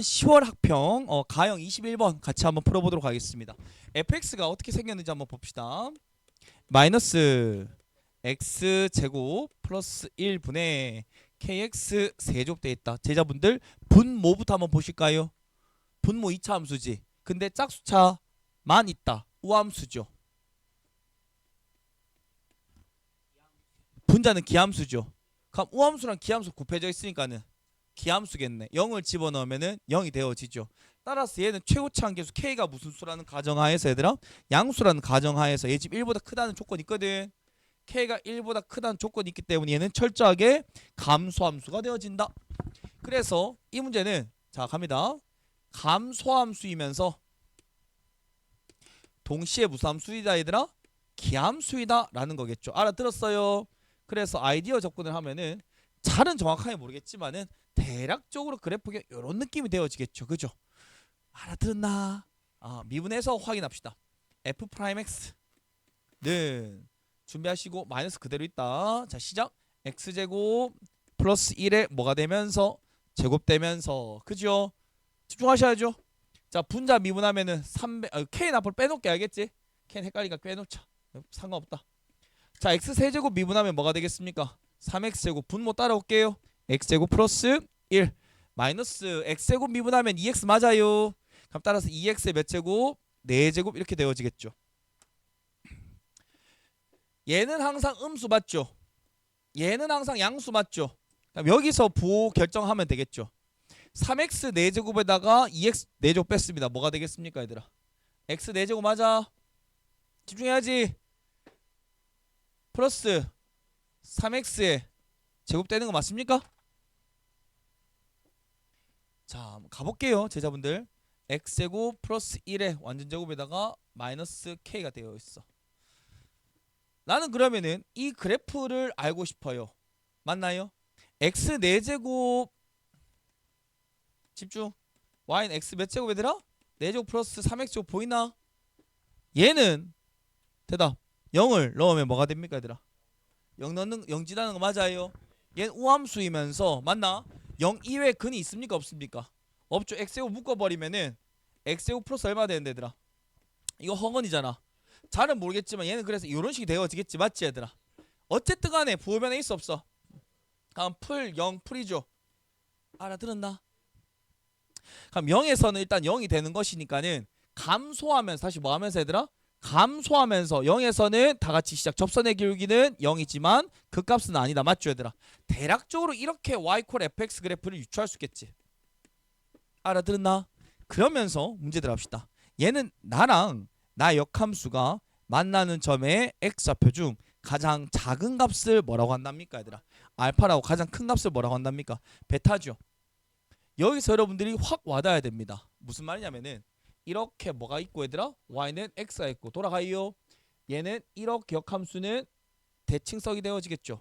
10월 학평 어, 가형 21번 같이 한번 풀어보도록 하겠습니다. fx가 어떻게 생겼는지 한번 봅시다. 마이너스 x 제곱 플러스 1분의 kx 세제곱돼 있다. 제자분들 분모부터 한번 보실까요? 분모 2차 함수지. 근데 짝수차만 있다. 우함수죠. 분자는 기함수죠. 그럼 우함수랑 기함수 곱해져 있으니까는 기함수겠네. 0을 집어넣으면은 0이 되어지죠. 따라서 얘는 최고치 한계수 k가 무슨 수라는 가정하에서 얘들아 양수라는 가정하에서 얘 집 1보다 크다는 조건이 있거든. k가 1보다 크다는 조건이 있기 때문에 얘는 철저하게 감소함수가 되어진다. 그래서 이 문제는 자 갑니다. 감소함수이면서 동시에 무슨 함수이다 얘들아? 기함수이다라는 거겠죠. 알아들었어요? 그래서 아이디어 접근을 하면은 잘은 정확하게 모르겠지만은 대략적으로 그래프가 이런 느낌이 되어지겠죠. 그죠? 알아들었나? 아, 미분해서 확인합시다. f 프라임 x는 준비하시고 마이너스 그대로 있다. 자, 시작. x 제곱 플러스 1에 뭐가 되면서 제곱되면서 그죠? 집중하셔야죠. 자, 분자 미분하면은 300 아, k 앞을 빼놓게 알겠지? k 헷갈리니까 빼놓자. 상관없다. 자, x 세제곱 미분하면 뭐가 되겠습니까? 3x 제곱 분모 따라올게요. x 제곱 플러스 1 마이너스 x 제곱 미분하면 2x 맞아요. 그럼 따라서 2x의 몇 제곱? 4제곱 이렇게 되어지겠죠. 얘는 항상 음수 맞죠? 얘는 항상 양수 맞죠? 그럼 여기서 부호 결정하면 되겠죠. 3x 4제곱에다가 2x 4제곱 뺐습니다. 뭐가 되겠습니까, 얘들아? x 4제곱 맞아? 집중해야지. 플러스 3x에 제곱되는 거 맞습니까? 자, 가볼게요, 제자분들. x제곱 플러스 1의 완전 제곱에다가 마이너스 k가 되어 있어. 나는 그러면은 이 그래프를 알고 싶어요. 맞나요? x 4제곱 집중. y는 x 몇 제곱 얘들아? 4제곱 플러스 3x제곱 보이나? 얘는 대답 0을 넣으면 뭐가 됩니까 얘들아? 0 넣는 0 지나는 거 맞아요. 얘는 우함수이면서 맞나? 0 이외에 근이 있습니까 없습니까? 없죠. x제곱 묶어버리면은 x제곱 플러스 얼마 되는데 얘들아? 이거 허건이잖아. 잘은 모르겠지만 얘는 그래서 이런 식이 되어지겠지 맞지 얘들아? 어쨌든 간에 부호변에 있어 없어? 다음 풀 0 풀이죠. 알아들었나? 그럼 0에서는 일단 0이 되는 것이니까는 감소하면서 다시 뭐 하면서 얘들아? 감소하면서 0에서는 다 같이 시작. 접선의 기울기는 0이지만 그 값은 아니다. 맞죠 얘들아? 대략적으로 이렇게 y 콜 fx 그래프를 유추할 수 있겠지. 알아들었나? 그러면서 문제들 합시다. 얘는 나랑 나 역함수가 만나는 점의 x좌표 중 가장 작은 값을 뭐라고 한답니까 얘들아? 알파라고 가장 큰 값을 뭐라고 한답니까? 베타죠. 여기서 여러분들이 확 와닿아야 됩니다. 무슨 말이냐면은 이렇게 뭐가 있고 얘들아? y는 x가 있고 돌아가요. 얘는 이렇게 역함수는 대칭석이 되어지겠죠.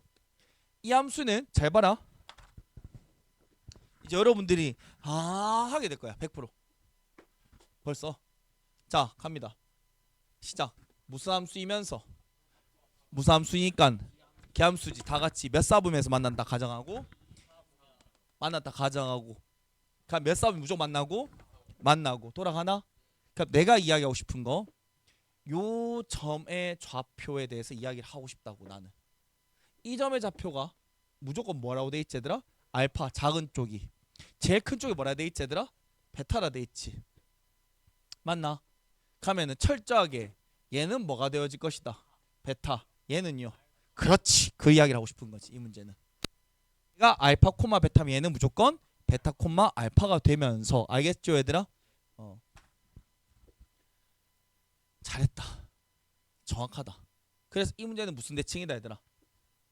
이 함수는 잘 봐라. 이제 여러분들이 아 하게 될 거야. 100% 벌써. 자 갑니다. 시작. 무슨 함수이면서. 무슨 함수이니까 개함수지. 다 같이 몇 사분면서 만난다 가정하고? 만났다 가정하고. 그럼 몇 사분 무조건 만나고? 만나고. 돌아가나? 그럼 내가 이야기하고 싶은 거 요 점의 좌표에 대해서 이야기를 하고 싶다고 나는. 이 점의 좌표가 무조건 뭐라고 돼 있지 얘들아? 알파 작은 쪽이. 제일 큰 쪽이 뭐라 돼 있지 얘들아? 베타라 돼 있지. 맞나? 가면은 철저하게 얘는 뭐가 되어질 것이다? 베타. 얘는요? 그렇지. 그 이야기를 하고 싶은 거지 이 문제는. 얘가 알파 코마 베타면 얘는 무조건 베타 콤마 알파가 되면서. 알겠죠 얘들아? 어. 잘했다. 정확하다. 그래서 이 문제는 무슨 대칭이다 얘들아?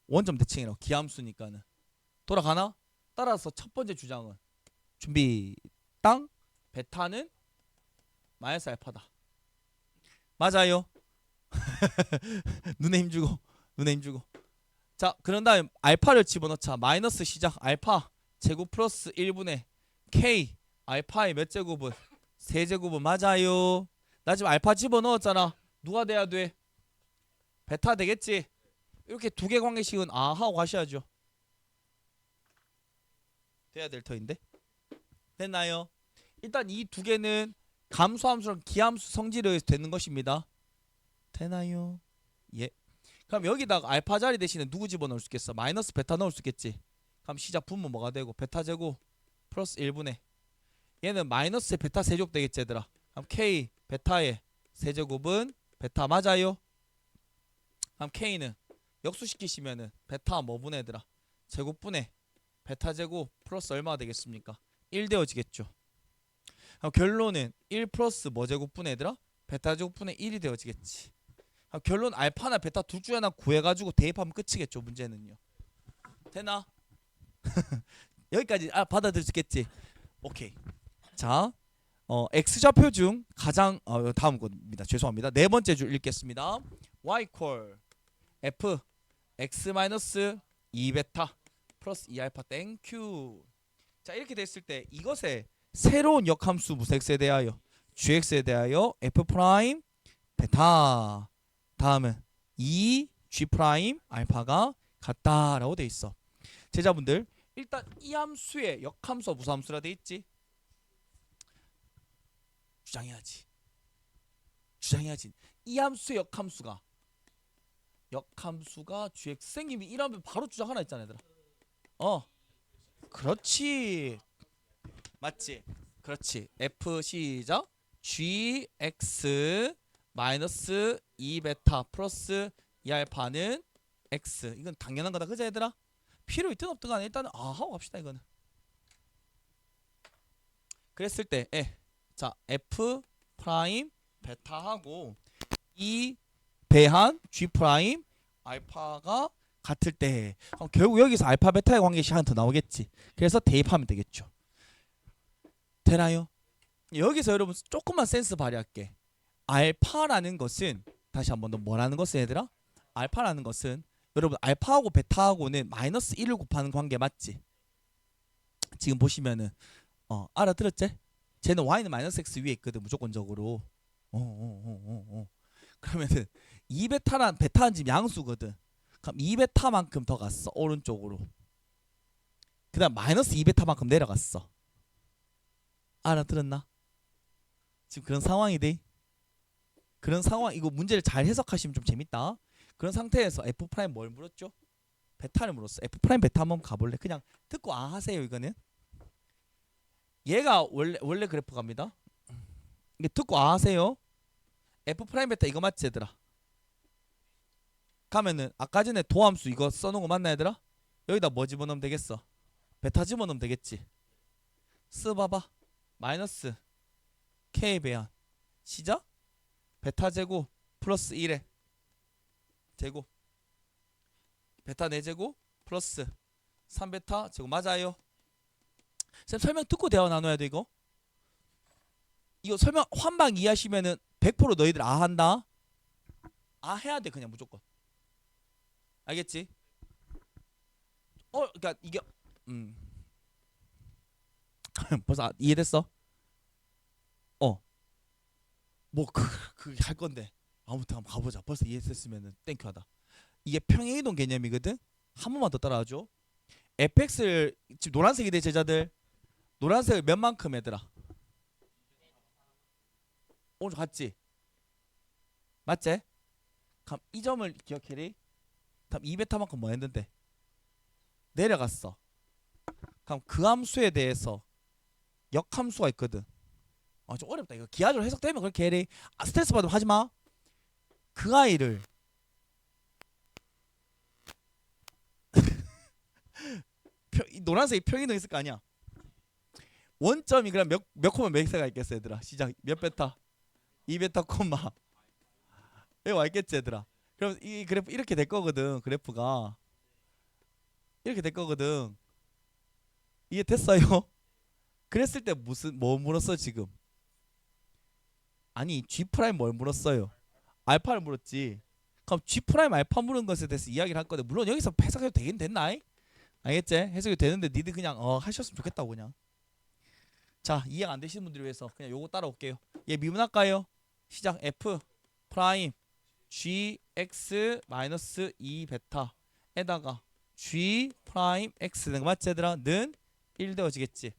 원점 대칭이라고 기함수니까는 돌아가나? 따라서 첫 번째 주장은 준비 땅 베타는 마이너스 알파다. 맞아요. 눈에 힘주고 눈에 힘주고. 자 그런 다음 알파를 집어넣자. 마이너스 시작 알파 제곱 플러스 1분의 k 알파의 몇 제곱은 세 제곱은 맞아요. 나 지금 알파 집어 넣었잖아. 누가 돼야 돼? 베타 되겠지. 이렇게 두 개 관계식은 아 하고 가셔야죠. 돼야 될 터인데. 됐나요? 일단 이 두 개는 감소함수랑 기함수 성질에 의해서 되는 것입니다. 되나요? 예. 그럼 여기다가 알파 자리 대신에 누구 집어넣을 수 있겠어? 마이너스 베타 넣을 수 있겠지. 그럼 시작 분모 뭐가 되고 베타 제곱 플러스 1분의 얘는 마이너스 베타 세제곱 되겠지 얘들아. 그럼 k 베타의 세제곱은 베타 맞아요? 그럼 k는 역수시키시면은 베타 뭐 분의 얘들아? 제곱분의 베타 제곱 플러스 얼마가 되겠습니까? 1 되어지겠죠. 그럼 결론은 1 플러스 뭐 제곱분의 얘들아? 베타 제곱분의 1이 되어지겠지. 그럼 결론 알파나 베타 둘 중에 하나 구해가지고 대입하면 끝이겠죠 문제는요. 되나? 여기까지 아, 받아들일 수 있겠지. 오케이. 자, 어, x 좌표 중 가장 어, 다음 겁니다. 죄송합니다. 네 번째 줄 읽겠습니다. y 콜 f x 마이너스 2 베타 플러스 2 알파 땡큐. 자 이렇게 됐을 때 이것의 새로운 역함수 무색세에 대하여 gx에 대하여 f 프라임 베타 다음은 2 g 프라임 알파가 같다라고 돼 있어. 제자분들 일단 이 함수의 역함수와 무수함수라 돼 있지. 주장해야지. 주장해야지. 이 함수의 역함수가 역함수가 gx 생김이 이러면 바로 주장 하나 있잖아 얘들아. 어. 그렇지. 맞지? 그렇지. f 시작. gx 마이너스 2 베타 플러스 2 알파는 x. 이건 당연한 거다. 그죠 얘들아? 필요 있든 없든 간에 일단은 아 하고 갑시다 이거는. 그랬을 때 에. 자, f 프라임 베타하고 이 배한 g 프라임 알파가 같을 때 그럼 결국 여기서 알파 베타의 관계식 하나 더 나오겠지. 그래서 대입하면 되겠죠. 되나요? 여기서 여러분 조금만 센스 발휘할게. 알파라는 것은 다시 한 번 더 뭐라는 것은 얘들아? 알파라는 것은 여러분 알파하고 베타하고는 마이너스 1을 곱하는 관계 맞지? 지금 보시면은 어 알아들었지? 쟤는 y는 마이너스 x 위에 있거든 무조건적으로. 어어어 어 어, 어. 그러면은 2베타란 베타는 지금 양수거든. 그럼 2베타만큼 더 갔어 오른쪽으로. 그다음 마이너스 2베타만큼 내려갔어. 알아들었나? 지금 그런 상황이 돼. 그런 상황 이거 문제를 잘 해석하시면 좀 재밌다. 그런 상태에서 f 프라임 뭘 물었죠? 베타를 물었어. f 프라임 베타 한번 가볼래? 그냥 듣고 아 하세요 이거는. 얘가 원래 원래 그래프 갑니다. 이게 듣고 아 하세요. f 프라임 베타 이거 맞지 얘들아? 가면은 아까 전에 도함수 이거 써놓은 거 맞나 얘들아? 여기다 뭐 집어넣으면 되겠어? 베타 집어넣으면 되겠지. 쓰봐봐. 마이너스 k 배한 시작 베타 제곱 플러스 1에 제곱 베타 4제곱 플러스 3베타 제곱 맞아요. 쌤 설명 듣고 대화 나눠야 돼 이거. 이거 설명 환방 이해하시면은 100% 너희들 아 한다. 아 해야 돼 그냥 무조건. 알겠지? 어, 그러니까 이게 음 벌써 아- 이해됐어? 어. 뭐그그할 건데 아무튼 한번 가보자. 벌써 이해됐으면은 땡큐하다. 이게 평행 이동 개념이거든. 한 번만 더 따라와줘. fx를 지금 노란색이 돼 제자들. 노란색을 몇 만큼 얘들아? 오늘 갔지? 맞지? 그럼 이 점을 기억해리. 그럼 2베타만큼 뭐 했는데? 내려갔어. 그럼 그 함수에 대해서 역함수가 있거든. 아 좀 어렵다 이거 기하적으로 해석되면 그렇게 해리. 아 스트레스 받으면 하지 마. 그 아이를 노란색이 평이동 있을 거 아니야. 원점이 그럼 몇 몇 코마 몇 세가 있겠어 얘들아. 시작 몇 베타? 2베타 코마. 여기 와 있겠지 얘들아. 그럼 이 그래프 이렇게 될 거거든 그래프가 이렇게 될 거거든. 이해 됐어요? 그랬을 때 무슨 뭐 물었어 지금? 아니 G 프라임 뭘 물었어요? 알파를 물었지. 그럼 G 프라임 알파 물은 것에 대해서 이야기를 할 건데 물론 여기서 해석해도 되긴 됐나이? 알겠지? 해석이 되는데 니들 그냥 어 하셨으면 좋겠다고 그냥. 자 이해가 안 되시는 분들을 위해서 그냥 요거 따라올게요. 얘 미분할까요? 시작 F 프라임 G X 마이너스 2 베타에다가 G 프라임 X 는 맞지 얘들아? 는 1 되어지겠지.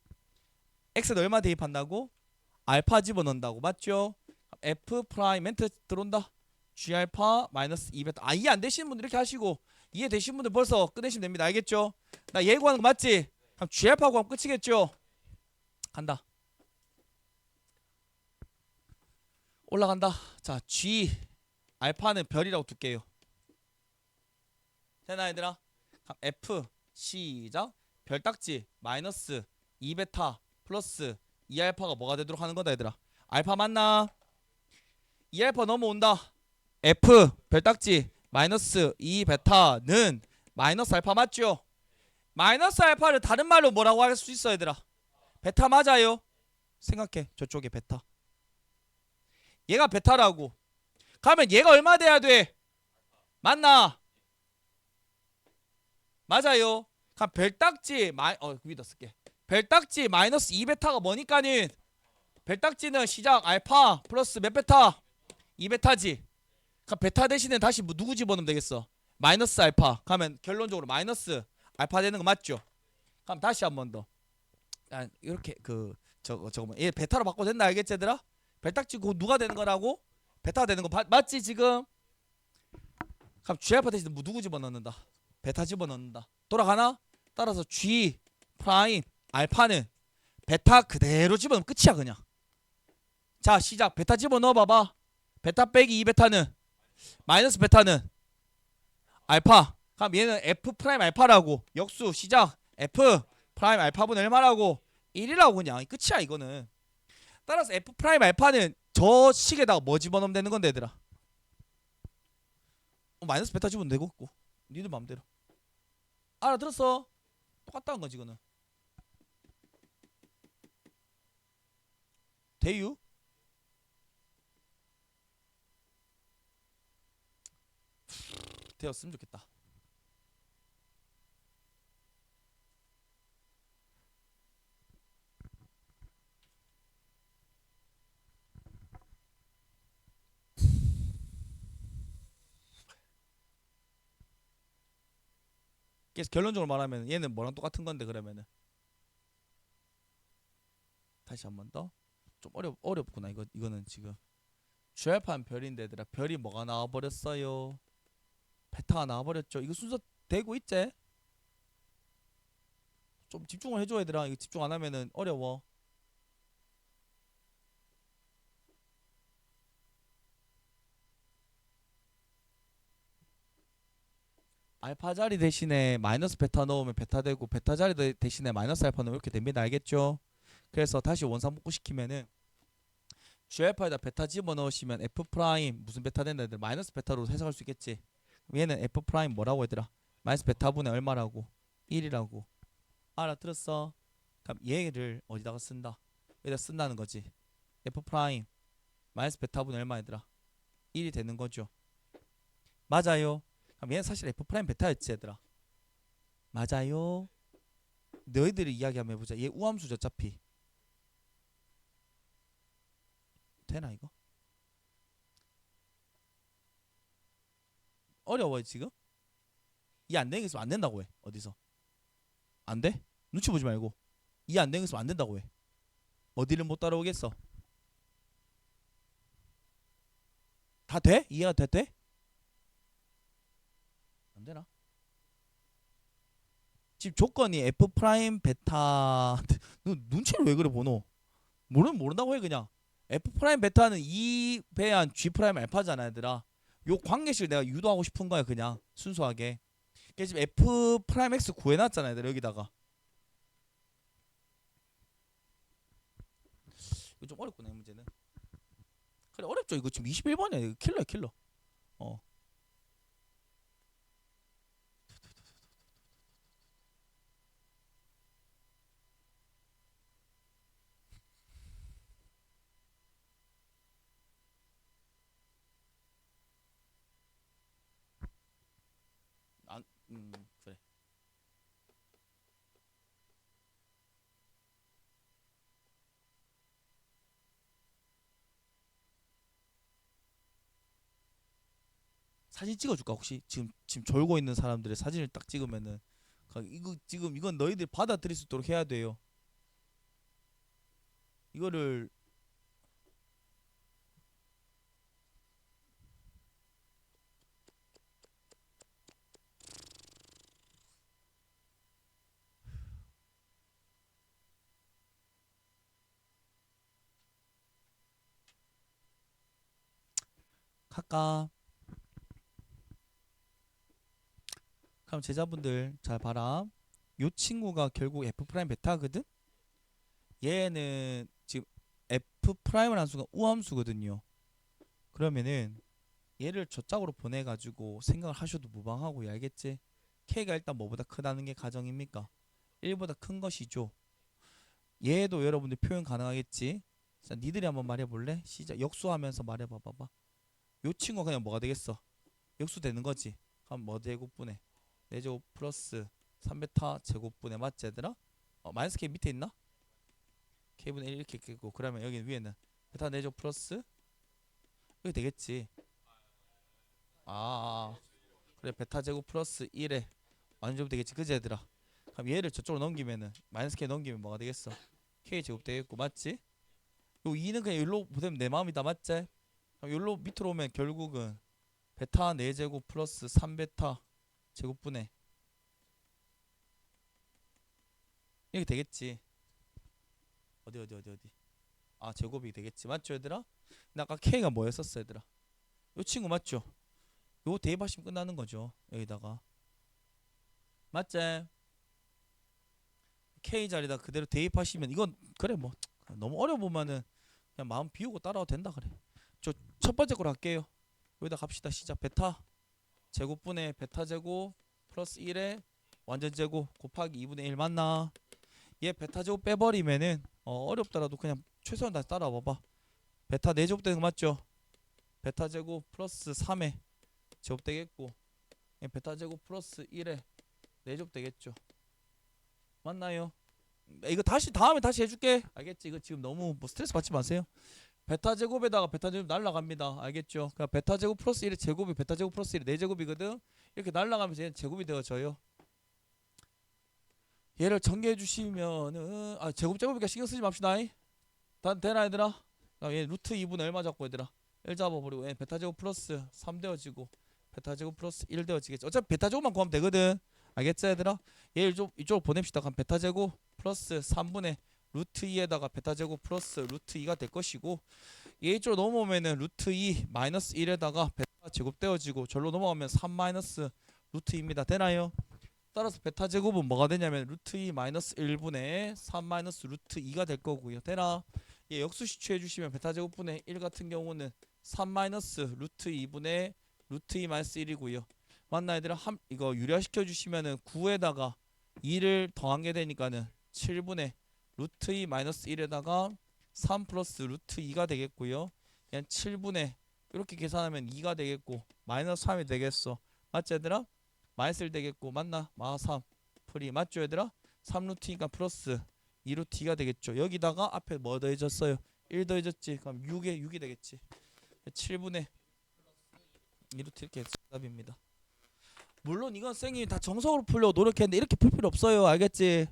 x는 얼마 대입한다고? 알파 집어넣는다고 맞죠? f 프라임 멘트 들어온다. g 알파 마이너스 2 베타. 아 이해 안 되시는 분들 이렇게 하시고 이해 되시는 분들 벌써 끝내시면 됩니다. 알겠죠? 나 예고하는 거 맞지? 그럼 g 알파 구하면 끝이겠죠? 간다. 올라간다. 자 g 알파는 별이라고 둘게요. 되나 얘들아? f 시작 별딱지 마이너스 2베타 플러스 2알파가 뭐가 되도록 하는 거다 얘들아 알파 맞나? 2알파 넘어온다 f 별딱지 마이너스 2베타는 마이너스 알파 맞죠? 마이너스 알파를 다른 말로 뭐라고 할 수 있어 얘들아 베타 맞아요? 생각해 저쪽에 베타 얘가 베타라고 가면 얘가 얼마 돼야 돼? 맞나? 맞아요. 그럼 별딱지 마이 어 위에다 쓸게. 별딱지 마이너스 2베타가 뭐니까는 별딱지는 시작 알파 플러스 몇 베타? 2베타지. 그럼 베타 대신에 다시 뭐 누구 집어넣으면 되겠어? 마이너스 알파. 가면 결론적으로 마이너스 알파 되는 거 맞죠? 그럼 다시 한 번 더. 아, 이렇게 그 저거 저거 뭐얘 베타로 바꿔도 된다 알겠지 얘들아? 별딱지 그 누가 되는 거라고? 베타가 되는 거 바- 맞지 지금? 그럼 G 알파 대신에 뭐 누구 집어넣는다? 베타 집어넣는다. 돌아가나? 따라서 G 프라임 알파는 베타 그대로 집어넣으면 끝이야 그냥. 자 시작 베타 집어넣어 봐봐. 베타 빼기 2 베타는 마이너스 베타는 알파. 그럼 얘는 F 프라임 알파라고 역수 시작 F 프라임 알파분의 얼마라고 1이라고 그냥 끝이야 이거는. 따라서 F 프라임 알파는 저 식에다가 뭐 집어넣으면 되는 건데 얘들아. 어, 마이너스 베타 집어넣으면 되고 있고. 니들 마음대로 알아들었어? 똑같다는 거지 이거는 대유 되었으면 좋겠다 그래서 결론적으로 말하면 얘는 뭐랑 똑같은 건데 그러면은? 다시 한 번 더? 좀 어렵 어렵구나 이거 이거는 지금. 주알파는 별인데 얘들아 별이 뭐가 나와 버렸어요? 베타가 나와 버렸죠. 이거 순서 되고 있지? 좀 집중을 해줘 얘들아. 이거 집중 안 하면은 어려워 알파 자리 대신에 마이너스 베타 넣으면 베타 되고 베타 자리 대- 대신에 마이너스 알파 넣으면 이렇게 됩니다. 알겠죠? 그래서 다시 원상복구 시키면은 G 알파에다 베타 집어 넣으시면 F 프라임 무슨 베타 된다 애들 마이너스 베타로 해석할 수 있겠지. 얘는 F 프라임 뭐라고 얘들아? 마이너스 베타 분의 얼마라고? 1이라고. 알아들었어? 그럼 얘를 어디다가 쓴다? 여기다 쓴다는 거지. F 프라임 마이너스 베타 분의 얼마 얘들아? 1이 되는 거죠. 맞아요. 그럼 얘는 사실 F 프라임 베타였지 얘들아 맞아요 너희들이 이야기 한번 해보자 얘 우함수죠 어차피 되나 이거? 어려워 지금? 이해 안 되는 게 있으면 안 된다고 해 어디서 안 돼? 눈치 보지 말고 이해 안 있으면 안 된다고 해 어디를 못 따라오겠어 다 돼? 이해가 돼? 돼? 안 되나? 지금 조건이 F 프라임 베타 너 눈치를 왜 그래 보노? 모르면 모른다고 해 그냥. F 프라임 베타는 2 배한 G 프라임 알파잖아 얘들아. 요 관계식을 내가 유도하고 싶은 거야 그냥. 순수하게. 지금 F 프라임 X 구해놨잖아 얘들아 여기다가. 이거 좀 어렵구나 이 문제는. 그래 어렵죠. 이거 지금 21번이야. 이거 킬러야 킬러. 어 음 그래. 사진 찍어줄까 혹시? 지금 지금 졸고 있는 사람들의 사진을 딱 찍으면은. 가- 이거 지금 이건 너희들 받아들일 수 있도록 해야 돼요. 이거를 할까? 그럼 제자분들 잘 봐라. 요 친구가 결국 f 프라임 베타거든. 얘는 지금 f 프라임을 한 수가 우함수거든요. 그러면은 얘를 저짝으로 보내가지고 생각을 하셔도 무방하고 알겠지? k가 일단 뭐보다 크다는 게 가정입니까? 1보다 큰 것이죠. 얘도 여러분들 표현 가능하겠지? 자, 니들이 한번 말해볼래? 시작. 역수하면서 말해봐봐봐. 요 친구가 그냥 뭐가 되겠어? 역수 되는 거지. 그럼 뭐 제곱분해 4제곱 플러스 3베타 제곱분해 맞지 얘들아? 어, 마이너스 k 밑에 있나? k분의 1 이렇게 있고 그러면 여기 위에는 베타 4제곱 플러스 이렇게 되겠지. 아, 아 그래 베타 제곱 플러스 1에 완전 되겠지 그지 얘들아? 그럼 얘를 저쪽으로 넘기면은 마이너스 k 넘기면 뭐가 되겠어? k 제곱 되겠고 맞지? 요 2는 그냥 여기로 보내면 내 마음이다 맞지? 여기로 밑으로 오면 결국은 베타 4제곱 플러스 3베타 제곱분해 이렇게 되겠지. 어디 어디 어디 어디? 아 제곱이 되겠지. 맞죠 얘들아? 근데 아까 K가 뭐였었어 얘들아? 요 친구 맞죠? 요 대입하시면 끝나는 거죠 여기다가. 맞지? K 자리다 그대로 대입하시면 이건 그래 뭐. 너무 어려 보면은 그냥 마음 비우고 따라와도 된다 그래 저 첫 번째 걸 할게요 여기다 갑시다 시작 베타 제곱분의 베타 제곱 플러스 1에 완전 제곱 곱하기 2분의 1 맞나? 얘 베타 제곱 빼버리면은 어, 어렵더라도 그냥 최소한 다시 따라 와봐 베타 4제곱 되는 거 맞죠? 베타 제곱 플러스 3에 제곱 되겠고 얘 베타 제곱 플러스 1에 4제곱 되겠죠 맞나요? 이거 다시 다음에 다시 해줄게 알겠지? 이거 지금 너무 뭐 스트레스 받지 마세요 베타 제곱에다가 베타 제곱 날라갑니다. 알겠죠? 그러니까 베타 제곱 플러스 1의 제곱이 베타 제곱 플러스 1의 4제곱이거든. 이렇게 날라가면서 얘는 제곱이 되어져요. 얘를 전개해 주시면은 아 제곱 제곱이니까 신경 쓰지 맙시다. 다 되나 얘들아? 얘 루트 2분의 얼마 잡고 얘들아? 1 잡아버리고 얘 베타 제곱 플러스 3 되어지고 베타 제곱 플러스 1 되어지겠지. 어차피 베타 제곱만 구하면 되거든. 알겠지 얘들아? 얘 이쪽 이쪽으로 보냅시다. 그럼 베타 제곱 플러스 3분의 루트 2에다가 베타 제곱 플러스 루트 2가 될 것이고 얘 이쪽으로 넘어오면은 루트 2 마이너스 1에다가 베타 제곱 되어지고 절로 넘어가면 3 마이너스 루트 2입니다. 되나요? 따라서 베타 제곱은 뭐가 되냐면 루트 2 마이너스 1분의 3 마이너스 루트 2가 될 거고요. 되나? 얘 역수시 취해 주시면 베타 제곱분의 1 같은 경우는 3 마이너스 루트 2분의 루트 2 마이너스 1이고요. 맞나 얘들아? 함, 이거 유리화시켜 주시면은 9에다가 2를 더한 게 되니까는 7분의 루트 2 마이너스 1에다가 3 플러스 루트 2가 되겠고요. 얘는 7분의 이렇게 계산하면 2가 되겠고 마이너스 3이 되겠어. 맞지 얘들아? 마이너스 1 되겠고 맞나? 마 3. 프리 맞죠 얘들아? 3 루트니까 플러스 2 루트 2가 되겠죠. 여기다가 앞에 뭐 더해졌어요? 1 더해졌지. 그럼 6에 6이 되겠지. 7분의 2 루트 이렇게 답입니다. 물론 이건 쌩이 다 정석으로 풀려고 노력했는데 이렇게 풀 필요 없어요. 알겠지?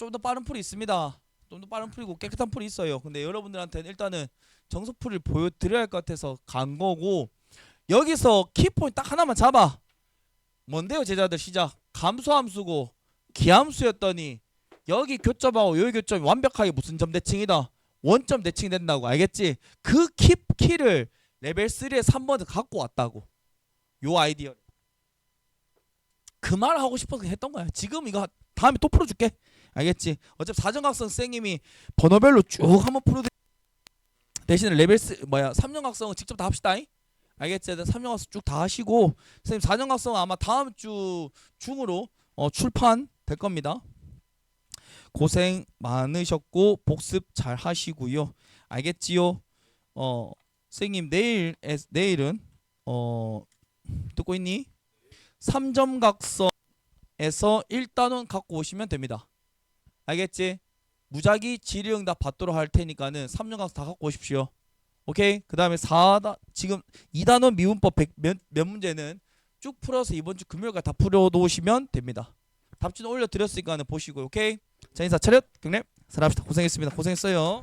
좀 더 빠른 풀이 있습니다. 좀 더 빠른 풀이고 깨끗한 풀이 있어요. 근데 여러분들한테는 일단은 정석 풀이를 보여드려야 할 것 같아서 간 거고 여기서 키포인트 딱 하나만 잡아. 뭔데요 제자들 시작. 감소함수고 기함수였더니 여기 교점하고 여기 교점이 완벽하게 무슨 점 대칭이다. 원점 대칭이 된다고 알겠지? 그 키, 키를 레벨 3에 3번을 갖고 왔다고. 요 아이디어. 그말 하고 싶어서 했던 거야. 지금 이거 다음에 또 풀어줄게. 알겠지? 어차피 사정각성 쌤님이 번호별로 쭉 한번 풀어 대신에 레벨 스 뭐야 삼정각성은 직접 다 합시다. 잉? 알겠지? 3정각성 쭉 다 하시고 선생님 사정각성은 아마 다음 주 중으로 어, 출판 될 겁니다. 고생 많으셨고 복습 잘 하시고요. 알겠지요? 어 선생님 내일 내일은 어 듣고 있니? 3점각성에서 1단원 갖고 오시면 됩니다. 알겠지? 무작위 질의응답 받도록 할 테니까는 3년간 다 갖고 오십시오. 오케이? 그 다음에 4다 지금 2단원 미분법 100, 몇, 몇 문제는 쭉 풀어서 이번 주 금요일까지 다 풀어놓으시면 됩니다. 답지는 올려드렸으니까 보시고 오케이? 자 인사 차렷 경례 살아합시다. 고생했습니다. 고생했어요.